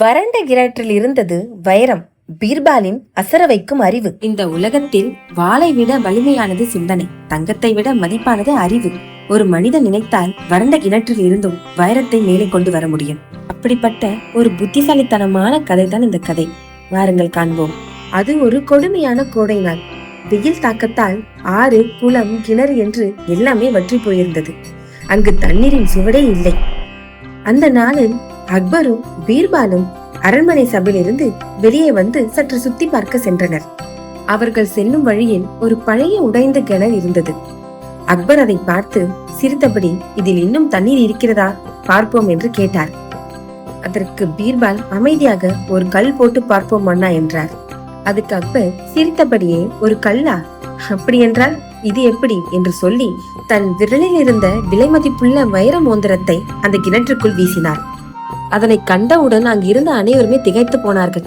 வறண்ட கிணற்றில் இருந்தது வைரம். பீர்பாலின் அசர வைக்கும் அறிவு. இந்த உலகத்தில் வாளை விட வலிமையானது சிந்தனை தங்கத்தை விட மதிப்பானது அறிவு. ஒரு மனிதன் நினைத்தால் வறண்ட கிணற்றில் இருந்தும் வைரத்தை மேலே கொண்டு வர முடியும். அப்படிப்பட்ட ஒரு புத்திசாலித்தனமான கதை தான் இந்த கதை. வாருங்கள் காண்போம். அது ஒரு கொடுமையான கோடை நாள். வெயில் தாக்கத்தால் ஆறு குளம் கிணறு என்று எல்லாமே வற்றி போயிருந்தது. அங்கு தண்ணீரின் சுவடே இல்லை. அந்த நாளில் அக்பரும் பீர்பாலும் அரண்மனை சபையிலிருந்து வெளியே வந்து சற்று சுத்தி பார்க்க சென்றனர். அவர்கள் செல்லும் வழியில் ஒரு பழைய உடைந்த கிணறு இருந்தது. அக்பர் அதை பார்த்து சிரித்தபடி இதில் இன்னும் தண்ணீர் இருக்கிறதா? பார்ப்போம் என்று கேட்டார். அதற்கு பீர்பால் அமைதியாக ஒரு கல் போட்டு பார்ப்போம் அண்ணா என்றார். அதுக்கு அக்பர் சிரித்தபடியே ஒரு கல்லா? அப்படி என்றால் இது எப்படி? என்று சொல்லி தன் விரலில் இருந்த விலைமதிப்புள்ள வைர மோந்திரத்தை அந்த கிணற்றுக்குள் வீசினார். அதனை கண்டவுடன் அங்கிருந்த அனைவருமே திகைத்து போனார்கள்.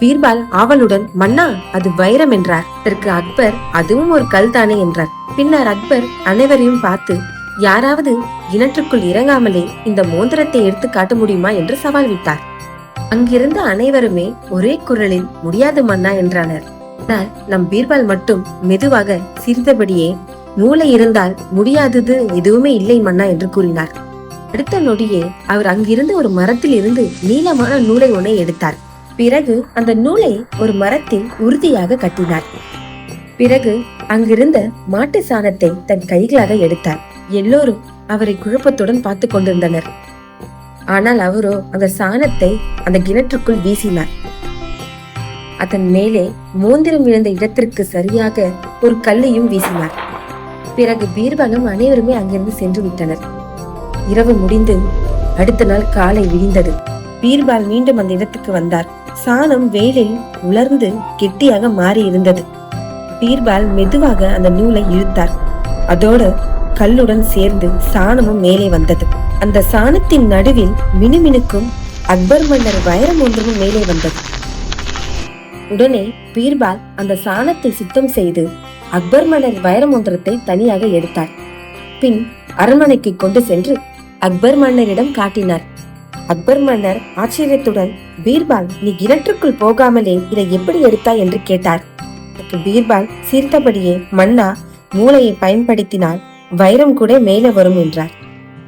பீர்பால் ஆவலுடன் மன்னா அது வைரம் என்றார். அதற்கு அக்பர் அதுவும் ஒரு கல் தானே என்றார். பின்னர் அக்பர் அனைவரையும் பார்த்து யாராவது கிணற்றுக்குள் இறங்காமலே இந்த மோந்திரத்தை எடுத்து காட்ட முடியுமா? என்று சவால் விட்டார். அங்கிருந்த அனைவருமே ஒரே குரலில் முடியாது மன்னா என்றானர். ஆனால் நம் பீர்பால் மட்டும் மெதுவாக சிரித்தபடியே மூளை இருந்தால் முடியாதது எதுவுமே இல்லை மன்னா என்று கூறினார். அடுத்த நொடியே அவர் அங்கிருந்து ஒரு மரத்தில் இருந்து நீளமான நூலை ஒன்றை எடுத்தார். பிறகு அந்த நூலை ஒரு மரத்தில் உறுதியாக கட்டினார். பிறகு அங்கிருந்த மாட்டு சாணத்தை தன் கைகளாக எடுத்தார். எல்லோரும் அவரை குழப்பத்துடன் பார்த்து கொண்டிருந்தனர். ஆனால் அவரோ அந்த சாணத்தை அந்த கிணற்றுக்குள் வீசினார். அதன் மேலே மோந்திரம் விழுந்த இடத்திற்கு சரியாக ஒரு கல்லையும் வீசினார். பிறகு பீர்பாலும் அனைவருமே அங்கிருந்து சென்று விட்டனர். இரவு முடிந்து அடுத்த நாள் காலை விடிந்தது. பீர்பால் மீண்டும் அந்த இடத்துக்கு வந்தார். சாணம் வெயிலில் உலர்ந்து கெட்டியாக மாறி இருந்தது பீர்பால் மெதுவாக அந்த நூலை இழுத்தார். அதோடு கல்லுடன் சேர்ந்து சாணமும் மேலே வந்தது. அந்த சாணத்தின் நடுவில் மினுமினுக்கும் அக்பர் மன்னர் வைரம் ஒன்றும் மேலே வந்தது. உடனே பீர்பால் அந்த சாணத்தை சுத்தம் செய்து அக்பர் மன்னர் வைரமந்திரத்தை தனியாக எடுத்தார். பின் அரண்மனைக்கு கொண்டு சென்று அக்பர் மன்னரிடம் காட்டினார். அக்பர் மன்னர் ஆச்சரியத்துடன் பீர்பால் நீ கிணற்றுக்குள் போகாமலே இதை எப்படி எடுத்தாய்? என்று கேட்டார். பீர்பால் சிரித்தபடியே மன்னா மூளையை பயன்படுத்தினால் வைரம் கூட மேலே வரும் என்றார்.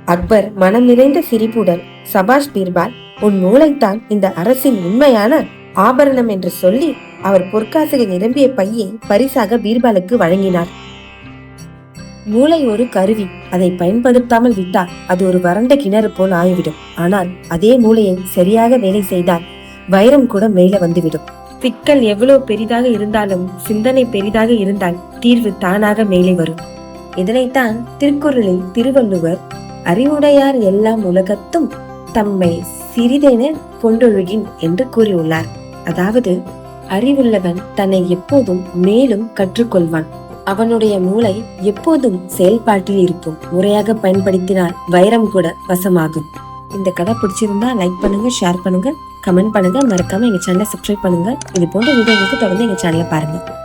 அக்பர் மனம் நிறைந்த சிரிப்புடன் சபாஷ் பீர்பால் உன் மூளைத்தான் இந்த அரசின் உண்மையான ஆபரணம் என்று சொல்லி அவர் பொற்காசுகள் நிரம்பிய பையை பரிசாக பீர்பாலுக்கு வழங்கினார். மூளை ஒரு கருவி. அதை பயன்படுத்தாமல் விட்டால் அது ஒரு வறண்ட கிணறு போல் ஆகிவிடும். ஆனால் அதே மூளையை சரியாக வேலை செய்தால் வைரம் கூட மேலே வந்துவிடும். சிக்கல் எவ்வளவு பெரிதாக இருந்தாலும் சிந்தனை பெரிதாக இருந்தால் தீர்வு தானாக மேலே வரும். இதனைத்தான் திருக்குறளில் திருவள்ளுவர் அறிவுடையார் எல்லாம் உலகத்தும் தம்மை சிறிதென கொண்டொழுகின் என்று கூறியுள்ளார். அதாவது அறிவுள்ளவன் தன்னை எப்போதும் மேலும் கற்றுக்கொள்வான். அவனுடைய மூளை எப்போதும் செயல்பாட்டில் இருக்கும். முறையாக பயன்படுத்தினால் வைரம் கூட வசமாகும். இந்த கதை பிடிச்சிருந்தா லைக் பண்ணுங்க ஷேர் பண்ணுங்க கமெண்ட் பண்ணுங்க. மறக்காம எங்க சேனலை சப்ஸ்கிரைப் பண்ணுங்க. இது போன்ற வீடியோங்களுக்கு தொடர்ந்து எங்க சேனலை பாருங்க.